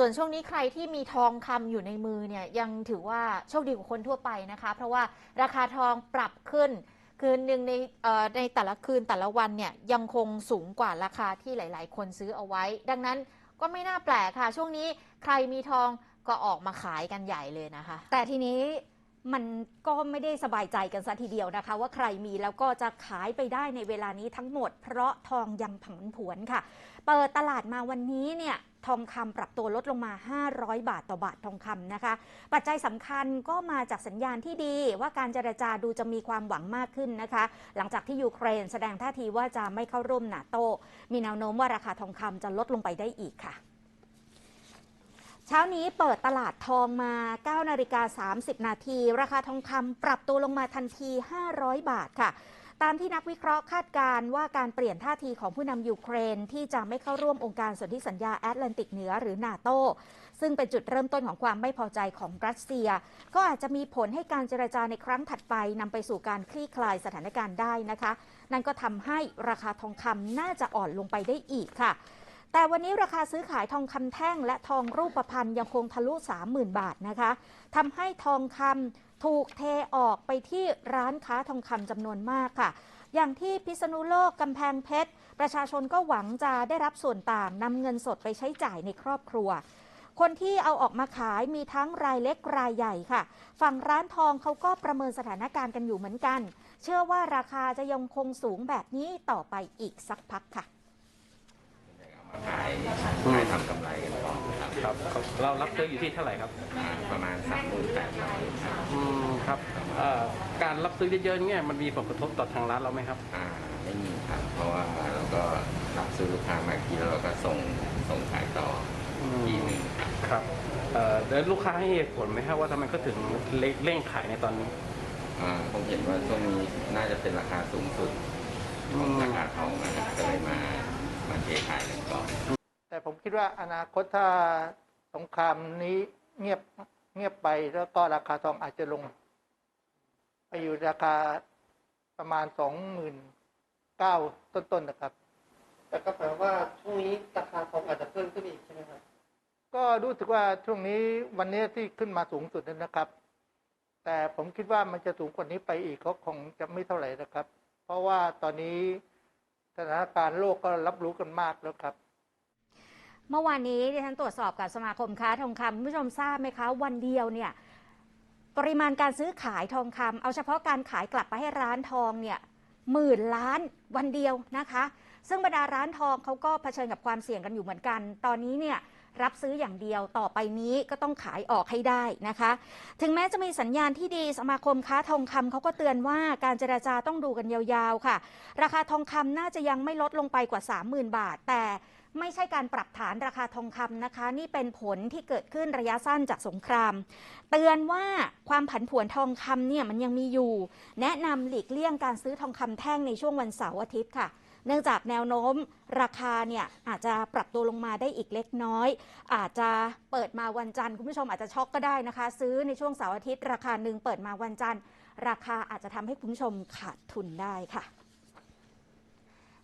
ส่วนช่วงนี้ใครที่มีทองคำอยู่ในมือเนี่ยยังถือว่าโชคดีกว่าคนทั่วไปนะคะ เพราะว่าราคาทองปรับขึ้น คืนหนึ่งในในแต่ละคืนแต่ละวันเนี่ยยังคงสูงกว่าราคาที่หลาย ๆ คนซื้อเอาไว้ ดังนั้นก็ไม่น่าแปลกค่ะ ช่วงนี้ใครมีทองก็ออกมาขายกันใหญ่เลยนะคะ แต่ทีนี้ มันก็ไม่ได้สบายใจกันซะทีเดียวนะคะ ว่าใครมีแล้วก็จะขายไปได้ในเวลานี้ทั้งหมด เพราะทองยังผันผวนค่ะ เปิดตลาดมาวันนี้เนี่ยทองคำปรับตัวลดลงมา 500 บาทต่อบาททองคำนะคะ ปัจจัยสำคัญก็มาจากสัญญาณที่ดีว่าการเจรจาดูจะมีความหวังมากขึ้นนะคะ หลังจากที่ยูเครนแสดงท่าทีว่าจะไม่เข้าร่วมนาโต มีแนวโน้มว่าราคาทองคำจะลดลงไปได้อีกค่ะ เช้านี้เปิดตลาดทองมา 9 นาฬิกา 30 นาที ราคาทองคำปรับตัวลงมาทันที 500 บาทค่ะ ตามที่นักวิเคราะห์คาดการณ์ว่าการเปลี่ยนท่าทีของผู้นำยูเครน ที่จะไม่เข้าร่วมองค์การสนธิสัญญาแอตแลนติกเหนือหรือนาโต ซึ่งเป็นจุดเริ่มต้นของความไม่พอใจของรัสเซีย ก็อาจจะมีผลให้การเจรจาในครั้งถัดไปนำไปสู่การคลี่คลายสถานการณ์ได้นะคะ นั่นก็ทำให้ราคาทองคำน่าจะอ่อนลงไปได้อีกค่ะ แต่วันนี้ราคาซื้อขายทองคำแท่งและทองรูปพรรณยังคงทะลุ 30,000 บาทนะคะทำให้ทองคำถูกเทออกไปที่ร้านค้าทองคำจำนวนมากค่ะ อย่างที่พิษณุโลกกำแพงเพชร ประชาชนก็หวังจะได้รับส่วนต่างนำเงินสดไปใช้จ่ายในครอบครัวคนที่เอาออกมาขายมีทั้งรายเล็กรายใหญ่ค่ะ ฝั่งร้านทองเขาก็ประเมินสถานการณ์กันอยู่เหมือนกัน เชื่อว่าราคาจะยังคงสูงแบบนี้ต่อไปอีกสักพักค่ะ ขายขายทำกำไรกันต่อครับครับเรารับซื้ออยู่ที่เท่าไหร่ครับอ่าประมาณสามหมื่นแปดพันครับอืมครับเอ่อการรับซื้อเยอะๆเนี่ยมันมีผลกระทบต่อทางร้านเราไหมครับ อ่าไม่มีครับเพราะว่าเราก็รับซื้อลูกค้ามาทีแล้วเราก็ส่งส่งขายต่ออืมทีหนึ่งครับครับเอ่อแล้วลูกค้าให้เหตุผลไหมครับว่าทำไมเขาถึงเร่งขายในตอนนี้ อ่าผมเห็นว่าช่วงนี้น่าจะเป็นราคาสูงสุดของอืมราคาทองนะครับก็เลยมามา เทขายกันก่อนแต่ผมคิดว่าอนาคตถ้าสงครามนี้เงียบเงียบไปแล้วก็ราคาทองอาจจะลง ไปอยู่ราคาประมาณสองหมื่นเก้าต้นๆนะครับ แต่ก็แปลว่าช่วงนี้ราคาทองอาจจะเพิ่มขึ้นอีกใช่ไหมครับก็รู้สึกว่าช่วงนี้วันนี้ที่ขึ้นมาสูงสุดนั้นนะครับ แต่ผมคิดว่ามันจะสูงกว่านี้ไปอีกก็คงจะไม่เท่าไหร่นะครับ เพราะว่าตอนนี้ สถานการณ์โลกก็รับรู้กันมากแล้วครับ เมื่อวานนี้ดิฉันตรวจสอบกับสมาคมค้าทองคำคุณผู้ชมทราบไหมคะ วันเดียวเนี่ยปริมาณการซื้อขายทองคำเอาเฉพาะการขายกลับไปให้ร้านทองเนี่ยหมื่นล้านวันเดียวนะคะ ซึ่งบรรดาร้านทองเขาก็เผชิญกับความเสี่ยงกันอยู่เหมือนกัน ตอนนี้เนี่ย รับซื้ออย่างเดียวต่อไปนี้ก็ต้องขายออกให้ได้นะคะ ถึงแม้จะมีสัญญาณที่ดีสมาคมค้าทองคำเขาก็เตือนว่าการเจราจาต้องดูกันยาวๆค่ะ ราคาทองคำน่าจะยังไม่ลดลงไปกว่า 30,000 บาท แต่ไม่ใช่การปรับฐานราคาทองคำนะคะ นี่เป็นผลที่เกิดขึ้นระยะสั้นจากสงคราม เตือนว่าความผันผวนทองคำเนี่ยมันยังมีอยู่ แนะนำหลีกเลี่ยงการซื้อทองคำแท่งในช่วงวันเสาร์อาทิตย์ค่ะ เนื่องจากแนวโน้มราคาเนี่ยอาจจะปรับตัวลงมาได้อีกเล็กน้อย อาจจะเปิดมาวันจันทร์คุณผู้ชมอาจจะช็อกก็ได้นะคะ ซื้อในช่วงเสาร์อาทิตย์ราคาหนึ่งเปิดมาวันจันทร์ ราคาอาจจะทำให้คุณผู้ชมขาดทุนได้ค่ะ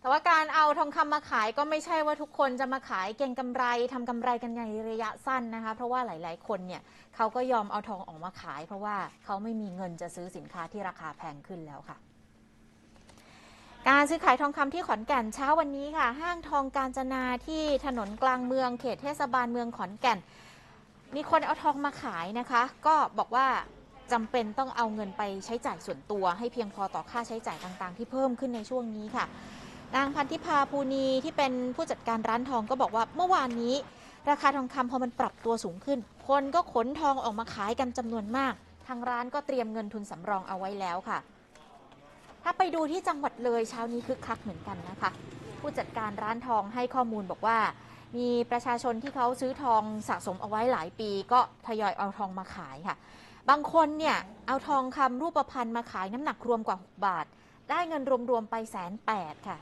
แต่ว่าการเอาทองคำมาขายก็ไม่ใช่ว่าทุกคนจะมาขายเก็งกำไรทำกำไรกันในระยะสั้นนะคะ เพราะว่าหลาย ๆ คนเนี่ยเขาก็ยอมเอาทองออกมาขาย เพราะว่าเขาไม่มีเงินจะซื้อสินค้าที่ราคาแพงขึ้นแล้วค่ะ การซื้อขายทองคำที่ขอนแก่นเช้าวันนี้ค่ะ ห้างทองการจนาที่ถนนกลางเมืองเขตเทศบาลเมืองขอนแก่น มีคนเอาทองมาขายนะคะ ก็บอกว่าจำเป็นต้องเอาเงินไปใช้จ่ายส่วนตัว ให้เพียงพอต่อค่าใช้จ่ายต่างๆ ที่เพิ่มขึ้นในช่วงนี้ค่ะ นางพันธิพาภูนีที่เป็นผู้จัดการร้านทองก็บอกว่าเมื่อวานนี้ ราคาทองคำพอมันปรับตัวสูงขึ้น คนก็ขนทองออกมาขายกันจำนวนมาก ทางร้านก็เตรียมเงินทุนสำรองเอาไว้แล้วค่ะ ถ้าไปดูที่จังหวัดเลยเช้านี้คึกคักเหมือนกันนะคะ ผู้จัดการร้านทองให้ข้อมูลบอกว่า มีประชาชนที่เขาซื้อทองสะสมเอาไว้หลายปี ก็ทยอยเอาทองมาขายค่ะ บางคนเนี่ยเอาทองคำรูปพรรณมาขายน้ำหนักรวมกว่า 6 บาท ได้เงินรวมๆไปแสนแปดค่ะ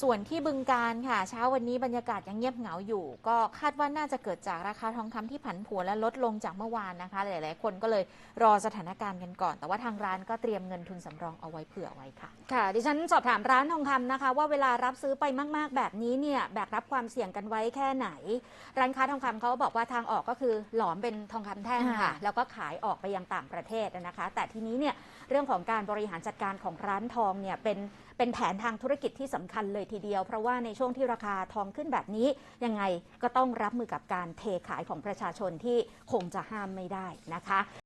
ส่วนที่บึงการค่ะ เช้าวันนี้บรรยากาศยังเงียบเหงาอยู่ ก็คาดว่าน่าจะเกิดจากราคาทองคำที่ผันผวนและลดลงจากเมื่อวานนะคะ หลาย ๆ คนก็เลยรอสถานการณ์กันก่อน แต่ว่าทางร้านก็เตรียมเงินทุนสำรองเอาไว้เผื่อไว้ค่ะ ค่ะ ดิฉันสอบถามร้านทองคำนะคะ ว่าเวลารับซื้อไปมาก ๆ แบบนี้เนี่ยแบกรับความเสี่ยงกันไว้แค่ไหน ร้านค้าทองคำเขาบอกว่าทางออกก็คือหลอมเป็นทองคำแท่งค่ะค่ะ แล้วก็ขายออกไปยังต่างประเทศนะคะ แต่ทีนี้เนี่ย เรื่องของการบริหารจัดการของร้านทองเนี่ยเป็นเป็นแผนทางธุรกิจที่สำคัญเลยทีเดียว เพราะว่าในช่วงที่ราคาทองขึ้นแบบนี้ยังไงก็ต้องรับมือกับการเทขายของประชาชนที่คงจะห้ามไม่ได้นะคะ